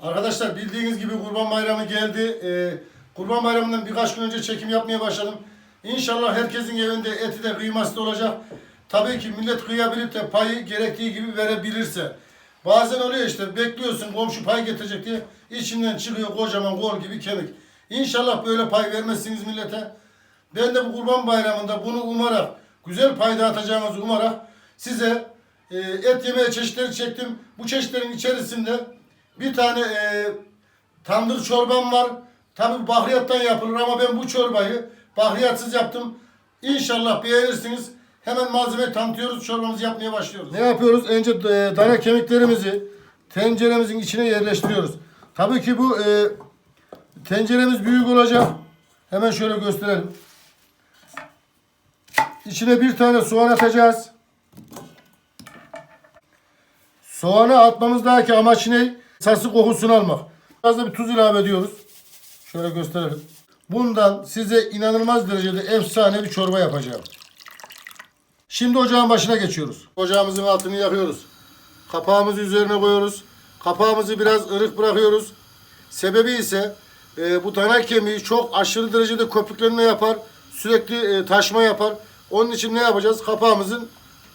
Arkadaşlar bildiğiniz gibi Kurban Bayramı geldi. Ee, Kurban Bayramı'ndan birkaç gün önce çekim yapmaya başladım. İnşallah herkesin evinde eti de kıyması da olacak. Tabii ki millet kıyabilip de payı gerektiği gibi verebilirse. Bazen oluyor işte bekliyorsun komşu pay getirecek diye içinden çıkıyor kocaman kol gibi kemik. İnşallah böyle pay vermezsiniz millete. Ben de bu Kurban Bayramı'nda bunu umarak, güzel pay dağıtacağınızı umarak size e, et yemeği çeşitleri çektim. Bu çeşitlerin içerisinde bir tane e, tandır çorbam var. Tabi bahriyattan yapılır ama ben bu çorbayı bahriyatsız yaptım. İnşallah beğenirsiniz. Hemen malzemeyi tanıtıyoruz. Çorbamızı yapmaya başlıyoruz. Ne yapıyoruz? Önce e, dana kemiklerimizi tenceremizin içine yerleştiriyoruz. Tabii ki bu e, tenceremiz büyük olacak. Hemen şöyle gösterelim. İçine bir tane soğan atacağız. Soğanı atmamızdaki amaç ne? Sası kokusunu almak. Biraz da bir tuz ilave ediyoruz. Şöyle gösterelim. Bundan size inanılmaz derecede efsane bir çorba yapacağım. Şimdi ocağın başına geçiyoruz. Ocağımızın altını yakıyoruz. Kapağımızı üzerine koyuyoruz. Kapağımızı biraz ırık bırakıyoruz. Sebebi ise e, bu dana kemiği çok aşırı derecede köpüklenme yapar. Sürekli e, taşma yapar. Onun için ne yapacağız? Kapağımızın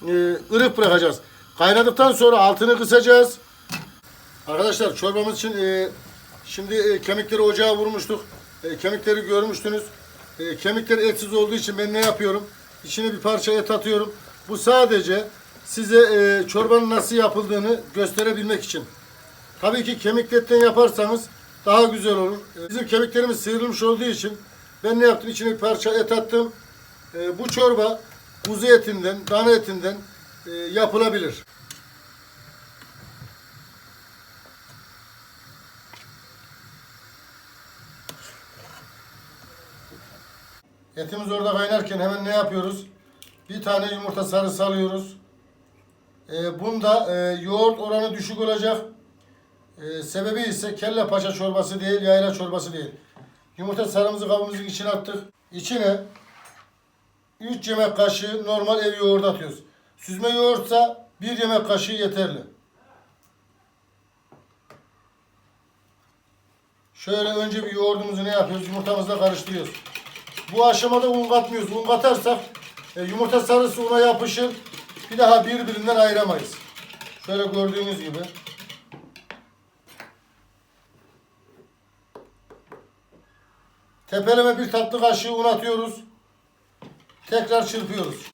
e, ırık bırakacağız. Kaynadıktan sonra altını kısacağız. Arkadaşlar çorbamız için e, şimdi e, kemikleri ocağa vurmuştuk. E, kemikleri görmüştünüz. E, kemikler etsiz olduğu için ben ne yapıyorum? İçine bir parça et atıyorum. Bu sadece size e, çorbanın nasıl yapıldığını gösterebilmek için. Tabii ki kemikli etten yaparsanız daha güzel olur. E, Bizim kemiklerimiz sıyrılmış olduğu için ben ne yaptım? İçine bir parça et attım. E, bu çorba kuzu etinden, dana etinden e, yapılabilir. Etimiz orada kaynarken hemen ne yapıyoruz? Bir tane yumurta sarısı alıyoruz. E, bunda e, yoğurt oranı düşük olacak. E, sebebi ise kelle paşa çorbası değil, yayla çorbası değil. Yumurta sarımızı kabımızın içine attık. İçine 3 yemek kaşığı normal ev yoğurdu atıyoruz. Süzme yoğurtsa 1 yemek kaşığı yeterli. Şöyle önce bir yoğurdumuzu ne yapıyoruz? Yumurtamızla karıştırıyoruz. Bu aşamada un katmıyoruz. Un katarsak e, yumurta sarısı una yapışır. Bir daha birbirinden ayıramayız. Şöyle gördüğünüz gibi. Tepeleme bir tatlı kaşığı un atıyoruz. Tekrar çırpıyoruz.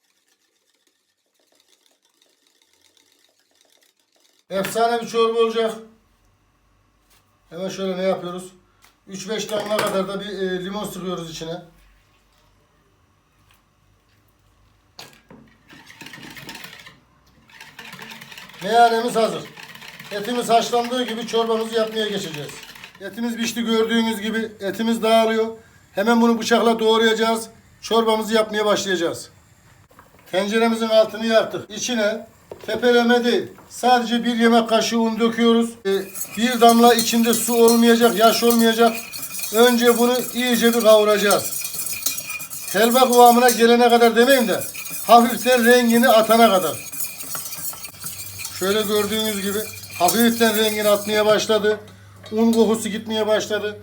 Efsane bir çorba olacak. Hemen şöyle ne yapıyoruz? 3-5 damla kadar da bir e, limon sıkıyoruz içine. Meyanemiz hazır. Etimiz haşlandığı gibi çorbamızı yapmaya geçeceğiz. Etimiz pişti gördüğünüz gibi. Etimiz dağılıyor. Hemen bunu bıçakla doğrayacağız. Çorbamızı yapmaya başlayacağız. Tenceremizin altını yaktık. İçine tepeleme değil. Sadece bir yemek kaşığı un döküyoruz. Ee, Bir damla içinde su olmayacak, yaş olmayacak. Önce bunu iyice bir kavuracağız. Helva kıvamına gelene kadar demeyeyim de hafiften rengini atana kadar. Şöyle gördüğünüz gibi hafiften rengini atmaya başladı. Un kokusu gitmeye başladı.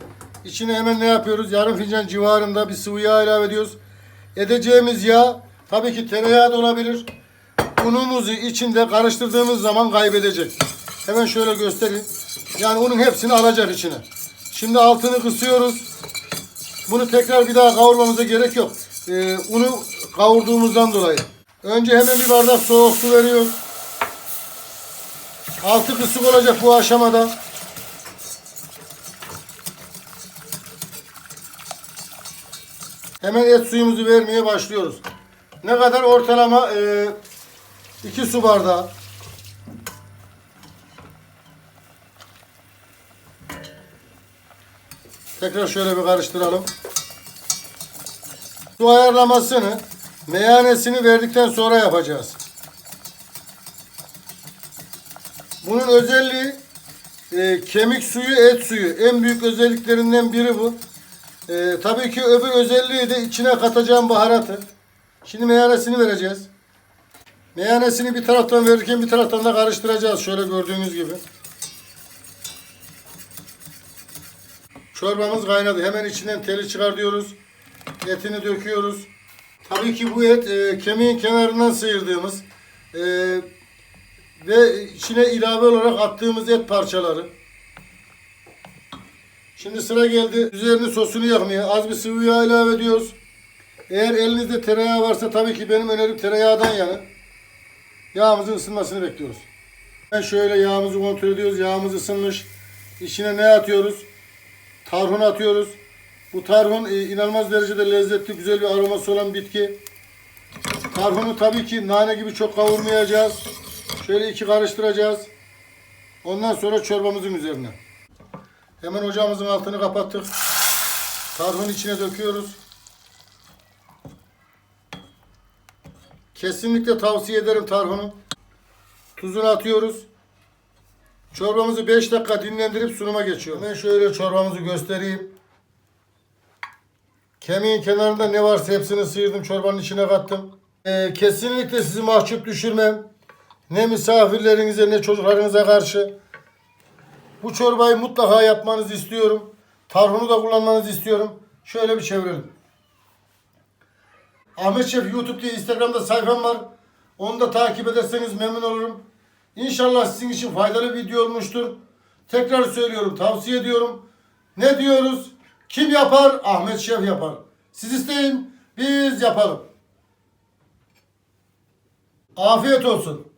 İçine hemen ne yapıyoruz? Yarım fincan civarında bir sıvı yağ ilave ediyoruz. Edeceğimiz yağ tabii ki tereyağı da olabilir. Unumuzu içinde karıştırdığımız zaman kaybedecek. Hemen şöyle göstereyim. Yani unun hepsini alacak içine. Şimdi altını kısıyoruz. Bunu tekrar bir daha kavurmamıza gerek yok. Ee, unu kavurduğumuzdan dolayı. Önce hemen bir bardak soğuk su veriyoruz. Altı kısık olacak bu aşamada. Hemen et suyumuzu vermeye başlıyoruz. Ne kadar ortalama 2 su bardağı. Tekrar şöyle bir karıştıralım. Su ayarlamasını meyanesini verdikten sonra yapacağız. Bunun özelliği e, kemik suyu, et suyu. En büyük özelliklerinden biri bu. E, tabii ki öbür özelliği de içine katacağım baharatı. Şimdi meyanesini vereceğiz. Meyanesini bir taraftan verirken bir taraftan da karıştıracağız. Şöyle gördüğünüz gibi. Çorbamız kaynadı. Hemen içinden teli çıkar diyoruz. Etini döküyoruz. Tabii ki bu et e, kemiğin kenarından sıyırdığımız e, ve içine ilave olarak attığımız et parçaları. Şimdi sıra geldi üzerini sosunu yakmaya. Az bir sıvı yağ ilave ediyoruz. Eğer elinizde tereyağı varsa tabii ki benim önerim tereyağdan yana. Yağımızın ısınmasını bekliyoruz. Ben şöyle yağımızı kontrol ediyoruz. Yağımız ısınmış. İçine ne atıyoruz? Tarhun atıyoruz. Bu tarhun e, inanılmaz derecede lezzetli, güzel bir aroması olan bitki. Tarhunu tabii ki nane gibi çok kavurmayacağız. Şöyle iki karıştıracağız. Ondan sonra çorbamızın üzerine. Hemen ocağımızın altını kapattık. Tarhun içine döküyoruz. Kesinlikle tavsiye ederim tarhunu. Tuzunu atıyoruz. Çorbamızı 5 dakika dinlendirip sunuma geçiyor. Hemen şöyle çorbamızı göstereyim. Kemiğin kenarında ne varsa hepsini sıyırdım çorbanın içine kattım. Ee, kesinlikle sizi mahcup düşürmem. Ne misafirlerinize ne çocuklarınıza karşı. Bu çorbayı mutlaka yapmanızı istiyorum. Tarhunu da kullanmanızı istiyorum. Şöyle bir çevirelim. Ahmet Şef YouTube diye Instagram'da sayfam var. Onu da takip ederseniz memnun olurum. İnşallah sizin için faydalı bir video olmuştur. Tekrar söylüyorum, tavsiye ediyorum. Ne diyoruz? Kim yapar? Ahmet Şef yapar. Siz isteyin, biz yapalım. Afiyet olsun.